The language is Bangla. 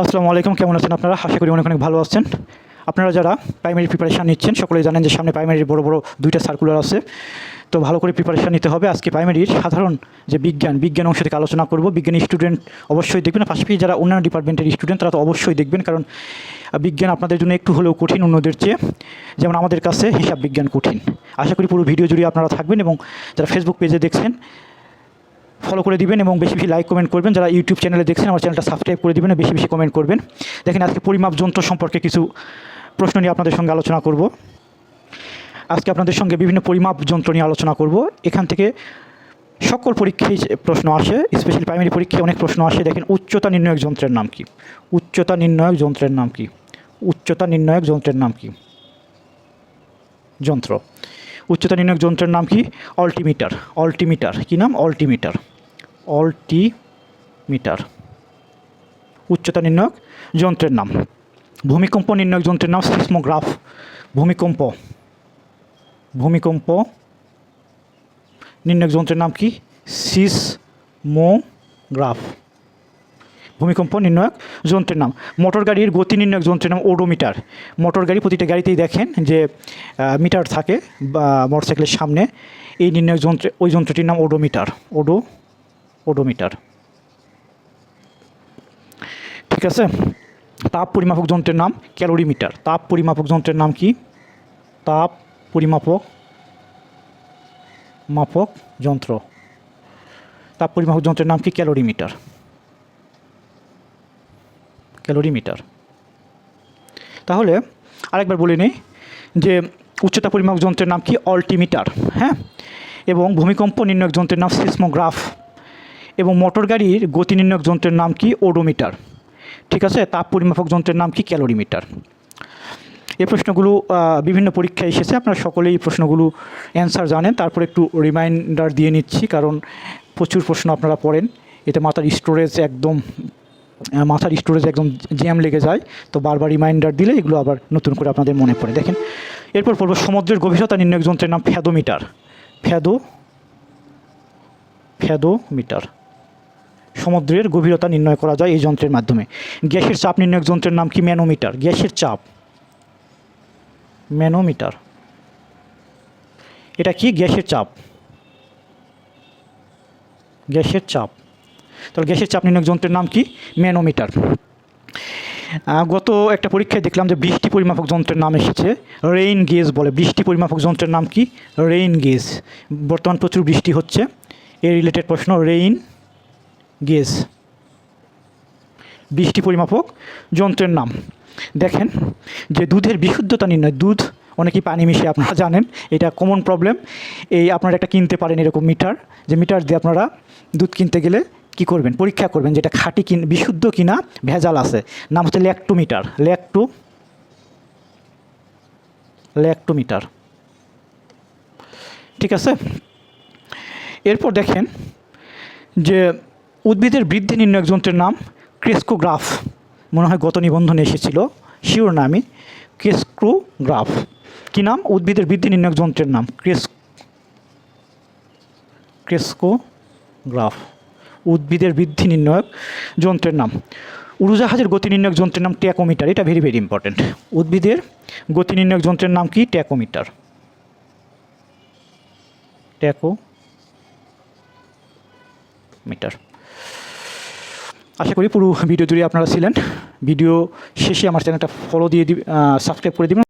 আসসালামু আলাইকুম, কেমন আছেন আপনারা? আশা করি অনেক অনেক ভালো আছেন। আপনারা যারা প্রাইমারি প্রিপারেশান নিচ্ছেন, সকলেই জানেন যে সামনে প্রাইমারির বড় বড় দুইটা সার্কুলার আছে। তো ভালো করে প্রিপারেশান নিতে হবে। আজকে প্রাইমারির সাধারণ যে বিজ্ঞান বিজ্ঞান অংশ থেকে আলোচনা করব। বিজ্ঞান স্টুডেন্ট অবশ্যই দেখবেন। পাশাপাশি যারা অন্যান্য ডিপার্টমেন্টের স্টুডেন্ট তারা তো অবশ্যই দেখবেন। কারণ বিজ্ঞান আপনাদের জন্য একটু হলেও কঠিন, অন্যদের চেয়ে। যেমন আমাদের কাছে হিসাব বিজ্ঞান কঠিন। আশা করি পুরো ভিডিও জুড়ে আপনারা থাকবেন এবং যারা ফেসবুক পেজে দেখছেন ফলো করে দিবেন এবং বেশি বেশি লাইক কমেন্ট করবেন। যারা ইউটিউব চ্যানেলে দেখছেন, আমার চ্যানেলটা সাবস্ক্রাইব করে দিবেন, বেশি বেশি কমেন্ট করবেন। দেখেন, আজকে পরিমাপ যন্ত্র সম্পর্কে কিছু প্রশ্ন নিয়ে আপনাদের সঙ্গে আলোচনা করব। আজকে আপনাদের সঙ্গে বিভিন্ন পরিমাপ যন্ত্র নিয়ে আলোচনা করব। এখান থেকে সকল পরীক্ষায় প্রশ্ন আসে স্পেশালি প্রাইমারি পরীক্ষায় অনেক প্রশ্ন আসে। দেখেন, উচ্চতা নির্ণায়ক যন্ত্রের নাম কি? উচ্চতা নির্ণায়ক যন্ত্রের নাম কি? উচ্চতা নির্ণায়ক যন্ত্রের নাম কি? যন্ত্র। উচ্চতা নির্ণায়ক যন্ত্রের নাম কি? অল্টিমিটার। অল্টিমিটার। কি নাম? অল্টিমিটার। অল্টিমিটার। উচ্চতা নির্ণায়ক যন্ত্রের নাম। ভূমিকম্প নির্ণায়ক যন্ত্রের নাম সিসমোগ্রাফ। ভূমিকম্প। ভূমিকম্প নির্ণায়ক যন্ত্রের নাম কি? সিসমোগ্রাফ। ভূমিকম্প নির্ণায়ক যন্ত্রের নাম। মোটর গাড়ির গতি নির্ণায়ক যন্ত্রের নাম ওডোমিটার। মোটর গাড়ি প্রতিটা গাড়িতেই দেখেন যে মিটার থাকে বা মোটরসাইকেলের সামনে। এই নির্ণায়ক যন্ত্রে, ওই যন্ত্রটির নাম ওডোমিটার। ওডো ওডোমিটার ঠিক আছে? তাপ পরিমাপক যন্ত্রের নাম ক্যালোরিমিটার। তাপ পরিমাপক যন্ত্রের নাম কি? তাপ পরিমাপক মাপক যন্ত্র। তাপ পরিমাপক যন্ত্রের নাম কি? ক্যালোরিমিটার। ক্যালোরিমিটার। তাহলে আরেকবার বলে নিই যে উচ্চতা পরিমাপক যন্ত্রের নাম কি? অল্টিমিটার। হ্যাঁ? এবং ভূমিকম্প নির্ণায়ক যন্ত্রের নাম সিসমোগ্রাফ। এবং মোটর গাড়ির গতি নির্ণায়ক যন্ত্রের নাম কি? ওডোমিটার। ঠিক আছে? তাপ পরিমাপক যন্ত্রের নাম কি? ক্যালোরিমিটার। এই প্রশ্নগুলো বিভিন্ন পরীক্ষায় এসেছে। আপনারা সকলেই প্রশ্নগুলো অ্যান্সার জানেন। তারপর একটু রিমাইন্ডার দিয়ে নিচ্ছি, কারণ প্রচুর প্রশ্ন আপনারা পড়েন। এতে মাথার স্টোরেজ একদম মাথার স্টোরেজ একদম জ্যাম লেগে যায়। তো বারবার রিমাইন্ডার দিলে এগুলো আবার নতুন করে আপনাদের মনে পড়ে। দেখেন, এরপর পড়ব, সমুদ্রের গভীরতা নির্ণায়ক যন্ত্রের নাম ফ্যাদোমিটার। ফ্যাদো, ফ্যাদোমিটার। সমুদ্রের গভীরতা নির্ণয় করা যায় এই যন্ত্রের মাধ্যমে। গ্যাসের চাপ নির্ণায়ক যন্ত্রের নাম কি? ম্যানোমিটার। গ্যাসের চাপ। ম্যানোমিটার। এটা কি? গ্যাসের চাপ। গ্যাসের চাপ। তাহলে গ্যাসের চাপ নির্ণায়ক যন্ত্রের নাম কি? ম্যানোমিটার। গত একটা পরীক্ষায় দেখলাম যে বৃষ্টি পরিমাপক যন্ত্রের নাম এসেছে। রেইন গেজ বলে। বৃষ্টি পরিমাপক যন্ত্রের নাম কি? Rain gauge. বর্তমান প্রচুর বৃষ্টি হচ্ছে। এই রিলেটেড প্রশ্ন, রেইন গেজ বৃষ্টি পরিমাপক যন্ত্রের নাম। দেখেন, যে দুধের বিশুদ্ধতা নির্ণয়, দুধ অনেকেই পানি মিশিয়ে আপনারা জানেন, এটা কমন প্রবলেম এই আপনারা একটা কিনতে পারেন এরকম মিটার। যে মিটার দিয়ে আপনারা দুধ কিনতে গেলে কি করবেন? পরীক্ষা করবেন যেটা খাঁটি কিন, বিশুদ্ধ কিনা ভেজাল আছে। নাম হচ্ছে ল্যাক্টোমিটার। Lacto, lactometer. ঠিক আছে? এরপর দেখেন যে উদ্ভিদের বৃদ্ধি নির্ণয়ক যন্ত্রের নাম ক্রেস্কোগ্রাফ। মনে হয় গত নিবন্ধনে এসেছিল। শিওর না ক্রেস্ক্রোগ্রাফ কী নাম? উদ্ভিদের বৃদ্ধি নির্ণয়ক যন্ত্রের নাম। Cres crescograph. উদ্ভিদের বৃদ্ধি নির্ণয়ক যন্ত্রের নাম। উড়োজাহাজের গতি নির্ণায়ক যন্ত্রের নাম ট্যাকোমিটার। এটা ভেরি ভেরি ইম্পর্ট্যান্ট উদ্ভিদের গতি নির্ণয়ক যন্ত্রের নাম কি? ট্যাকোমিটার। ট্যাকো মিটার আশা করি পুরো ভিডিও জুড়ে আপনারা ছিলেন। ভিডিও শেষে আমার চ্যানেলটা ফলো দিয়ে দিবেন সাবস্ক্রাইব করে দিবেন।